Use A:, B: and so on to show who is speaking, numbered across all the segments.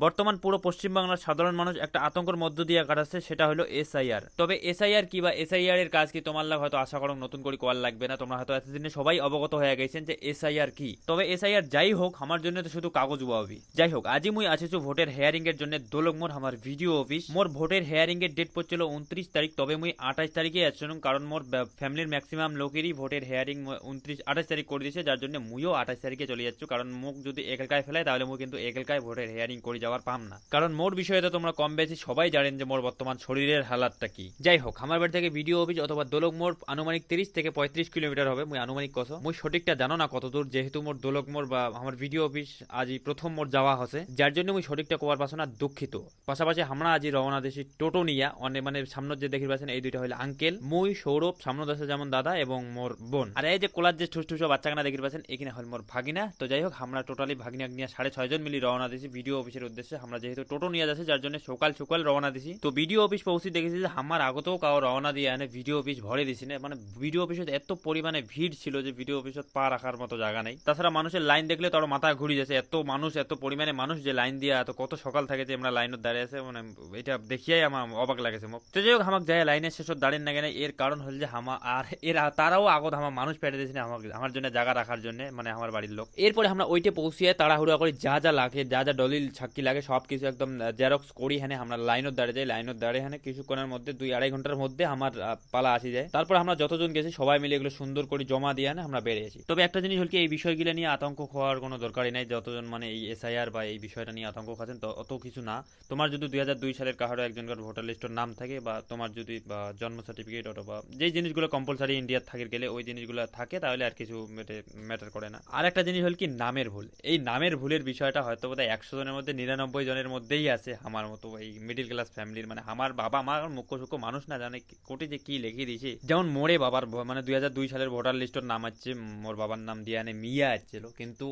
A: বর্তমান পুরো পশ্চিমবাংলার সাধারণ মানুষ একটা আতঙ্কের মধ্য দিয়ে কাটাচ্ছে, সেটা হলো এসআইআর। তবে এসআইআর কি বা এসআইআর এর কাজ কি তোমার লাগ হয়তো আশা করো নতুন করে কোয়াল লাগবে না, তোমরা হয়তো এতদিনে সবাই অবগত হয়ে গেছেন যে এসআইআর কি। তবে এসআইআর যাই হোক, আমার জন্য তো শুধু কাগজ উবাবি যাই হোক, আজই মুই আছিছু ভোটের হেয়ারিং এর জন্য, দোলক মোর আমার ভিডিও অফিস মোর ভোটের হেয়ারিং এর ডেট পড়ছিল উনত্রিশ তারিখ, তবে মুই আঠাশ তারিখে আসছিলাম, কারণ মোর ফ্যামিলির ম্যাক্সিমাম লোকেরই ভোটের হেয়ারিং উনত্রিশ, আঠাশ তারিখ করে দিয়েছে, যার জন্য মুইও আঠাশ তারিখে চলে যাচ্ছ, কারণ মুখ যদি একেলকায় ফেলায়, তাহলে মুই কিন্তু একেলকায় ভোটের হেয়ারিং করে যাওয়ার পাম না। কারণ মোর বিষয়ে তো তোমরা কম বেশি সবাই জানেন যে মোর বর্তমান শরীরের হালাতটা কি। যাই হোক, আমার বাড়ি থেকে ভিডিও অফিস অথবা দোলক মোড় আনুমানিক তিরিশ থেকে পঁয়ত্রিশ কিলোমিটার হবে, মুই আনুমানিক কত মুই সঠিকটা জানো না কত দূর যেহেতু মোর দোলক মোড় বা আমার ভিডিও অফিস আজই প্রথম মোর যাওয়া হসে, যার জন্য মুই সঠিকটা কোয়ার পাশে না দুঃখিত। পাশাপাশি আমরা আজি রওনা দেশি টোটো নিয়া অনেক মানে সামনে যে দেখি পাচ্ছেন এই দুইটা হলো আঙ্কেল, মুই, সৌরভ সামনে দেশে যেমন দাদা এবং মোর বোন। আর এই যে কোলার যে ঠুস ঠুসো বাচ্চাখানা দেখি পাচ্ছেন এখানে হল মোর ভাগিনা। তো যাই হোক আমরা টোটালি ভাগিনা নিয়ে সাড়ে ছয়জন মিলি রওনা দিছি ভিডিও অফিসের উদ্দেশ্যে আমরা যেহেতু টোটো নিয়ে যাচ্ছি, যার জন্য সকাল সকাল রওনা দিছি। তো ভিডিও অফিস পৌঁছে দেখেছি যে আমার আগতেও কাউ রওনা দিয়ে এনে ভিডিও অফিস ভরে দিছি না। মানে ভিডিও অফিসে এত পরিমাণে ভিড় ছিল যে ভিডিও অফিসত পা রাখার মতো জায়গা নেই। তাছাড়া মানুষের লাইন দেখলে তোর মাথা ঘুরি যাচ্ছে। এত মানুষ, এত পরিমাণে মানুষ যে লাইন দিয়ে এত কত সকাল থেকে যে আমরা লাইনত দাঁড়িয়ে আছে মানে এটা দেখিয়াই আমার অবাক লাগেছে মোক। তো যাই হোক আমাকে যায় লাইনের শেষত দাঁড়িয়ে না কেন এর কারণ হল যে হামা আর এর তারাও আগত আমার মানুষ পেটে দিয়েছে আমাকে আমার জন্য জায়গা রাখার জন্য মানে আমার বাড়ির লোক। এরপরে আমরা ওইটা পৌঁছিয়ে তাড়াহুড়া করে যা যা লাগে, যা যা দলিল ছাক্কি লাগে সব কিছু একদম জেরক্স করি হ্যাঁ আমরা লাইনত দাঁড়িয়ে যাই লাইনত দাঁড়িয়ে হ্যাঁ কিছুক্ষণের মধ্যে, দুই আড়াই ঘণ্টার মধ্যে আমার পালা আসি যায়। তারপর আমরা যতজন গেছি, সবাই মিলে এগুলো সুন্দর করে জমা দিয়ে হ্যাঁ আমরা বেরিয়েছি তবে একটা জিনিস হল কি এই বিষয়গুলো নিয়ে আতঙ্ক হওয়ার কোনো দরকারই নাই, যতজন মানে এই এসআইআর বা এই বিষয়টা নিয়ে আতঙ্ক খাচ্ছেন, তো অত কিছু না। তোমার যদি দুই হাজার দুই সালের কাহারও একজনকার ভোটার লিস্টের নাম থাকে, বা তোমার যদি জন্ম সার্টিফিকেট অথবা যেই জিনিসগুলো কম্পালসারি ইন্ডিয়ার থাকে গেলে, ওই জিনিসগুলো থাকে, তাহলে আর কিছু ম্যাটার করে না। আর একটা জিনিস হল কি নামের ভুল। এই নামের ভুলের বিষয়টা হয়তো বোধহয় একশো জনের মধ্যে নিরানব্বই জনের মধ্যেই আছে আমার মতো এই মিডিল ক্লাস ফ্যামিলির মানে আমার বাবা মা মুখ্য সূক্ষ্ম মানুষ না জানে কোটি যে কি লিখে দিয়েছে। যেমন মোরে বাবার মানে দুই হাজার দুই সালের ভোটার লিস্টের নাম আছে মোর বাবার নাম দিয়ে আনে মিয়া আসছিল কিন্তু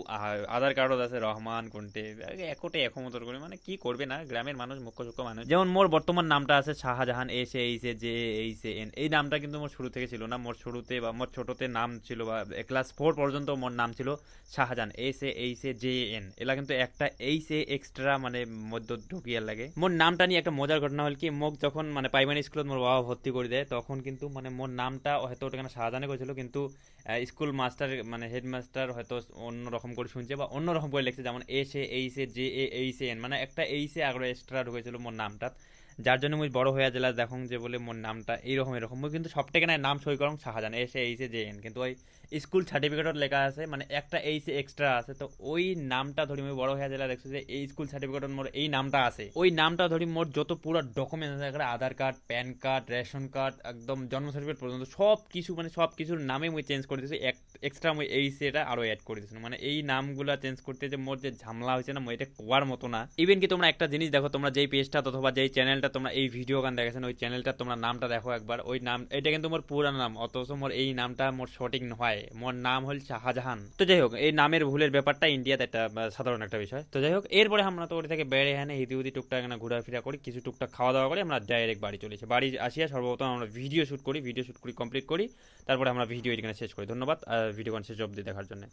A: আধার কার্ডও আছে রহমান কোনটে। একোটে একমতর করে। মানে কি করবে না? গ্রামের মানুষ, মুখ্য সূক্ষ্ম মানুষ। যেমন মোর বর্তমান নামটা আছে Shahjahan S H A J H A N. এই নামটা কিন্তু মোর শুরু থেকে ছিল না। মোর শুরুতে বা মোর ছোটতে নাম ছিল বা ক্লাস ফোর পর্যন্ত মোর নাম ছিল Shahjahan S A H A J N. এলা কিন্তু একটা এইস এ এক্সট্রা মানে মধ্য ঢুকিয়ে লাগে। মোর নামটা নিয়ে একটা মজার ঘটনা হল কি, মোক যখন মানে প্রাইমারি স্কুলত মোর বাবা ভর্তি করে দেয়, তখন কিন্তু মানে মোর নামটা হয়তো ওটাখানে শাহজাহানে করেছিল, কিন্তু স্কুল মাস্টার মানে হেডমাস্টার হয়তো অন্য রকম করে শুনছে বা অন্য রকম করে লিখছে, যেমন S A H A J A H A N মানে একটা এইস এ আগ্রহ এক্সট্রা ঢুকেছিল মোর নামটা। যার জন্য মুই বড় হয়ে জেলা দেখুন যে বলে মোর নামটা এইরকম, এরকম। মুই কিন্তু সব থেকে না নাম সই করম Shahjahan S H J N কিন্তু ওই স্কুল সার্টিফিকেটত লেখা আছে মানে একটা এইস এক্সট্রা আছে, তো ওই নামটা ধরি মুই বড় হয়ে জেলা দেখছি যে এই স্কুল সার্টিফিকেটত মোর এই নামটা আছে। ওই নামটা ধরি মোর যত পুরো ডকুমেন্টস আছে Aadhaar card PAN card ration card একদম জন্ম সার্টিফিকেট পর্যন্ত সব কিছু মানে সব কিছুর নামে মুই চেঞ্জ করে দিয়েছি এক্সট্রা মুই এই সেটা আরও অ্যাড করে দিয়েছি মানে এই নামগুলা চেঞ্জ করতে যে মোর যে ঝামেলা হয়েছে না এটা কোয়ার মতো না। ইভেন কি তোমরা একটা জিনিস দেখো, তোমরা যেই পেজটা অথবা যেই চ্যানেলটা তোমরা এই ভিডিও গান দেখেছেন ওই চ্যানেলটা তোমরা নামটা দেখো একবার। ওই নাম, এটা কিন্তু মোর পুরানো নাম, অথচ মোর এই নামটা মোর সঠিক নয়। মোর নাম হল শাহজাহান। তো যাই হোক, এই নামের ভুলের ব্যাপারটা ইন্ডিয়াতে একটা সাধারণ একটা বিষয়। তো যাই হোক, এরপরে আমরা তো ওর থেকে বেড়ে হ্যাঁ হিদি উদি টুকটাক না ঘোরাফেরা করি, কিছু টুকটাক খাওয়া দাওয়া করি, আমরা ডাইরেক্ট বাড়ি চলেছি বাড়ি আসিয়া সর্বপ্রথম আমরা ভিডিও শুট করি ভিডিও শুট করি কমপ্লিট করি, তারপরে আমরা ভিডিও এখানে শেষ করি। ধন্যবাদ ভিডিও শেষ অবধি দেখার জন্য।